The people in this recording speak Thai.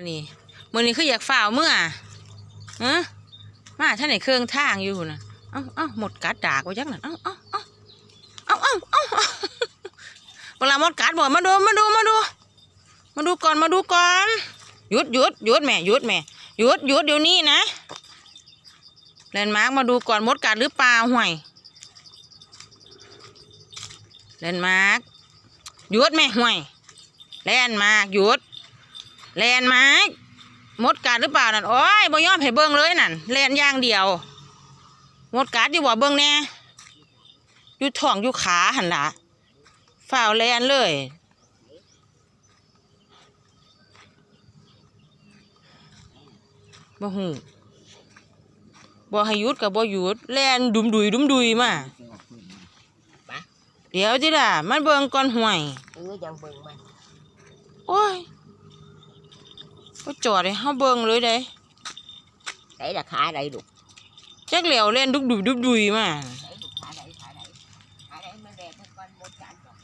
อันนี้มือนี้คืออยากฝ่าวเมื่อฮะมาท่านไหนเครื่องทางอยู่น่ะเอ้าเอ้าหมดกัดดากไว้จักนั่นเอ้าเอ้าเอ้าเอ้าเอ้าเอ้าเอ้าเวลาหมดกัดบ่มาดูมาดูมาดู มาดูก่อนมาดูก่อนหยุดหยุดหยุดแม่หยุดแม่หยุดหยุดเดี๋ยวนี้นะแลนด์มาร์กมาดูก่อนมดกัดหรือเปล่าห่วยแลนด์มาร์กหยุดแม่ห่วยแลนด์มาร์กหยุด แลนด์มาร์กมดกัดหรือเปล่านั่นโอ้ยบ่ยอมให้เบิ่งเลยนั่นแลนอย่างเดียวมดกัดอยู่บ่เบิ่งแน่อยู่ท้องอยู่ขาหันล่ะฝ่าวแลนเลยบ่หูบ่ให้หยุดกับบ่หยุดแล่นดุมดุยดุมดุยมาไปเดี๋ยวจิล่ะมันเบิ่งก่อนห่วยเออยังเบิ่งมันโอ้ย ก็จอดเลยเฮาเบิ้งเลยได้ไส่ราคาอะไรลูกจักเหลียวเล่นดุบดุบดุบดุยมาขาไหนขาไหนขาไหนมัแดดทุกวันหมดจานดอก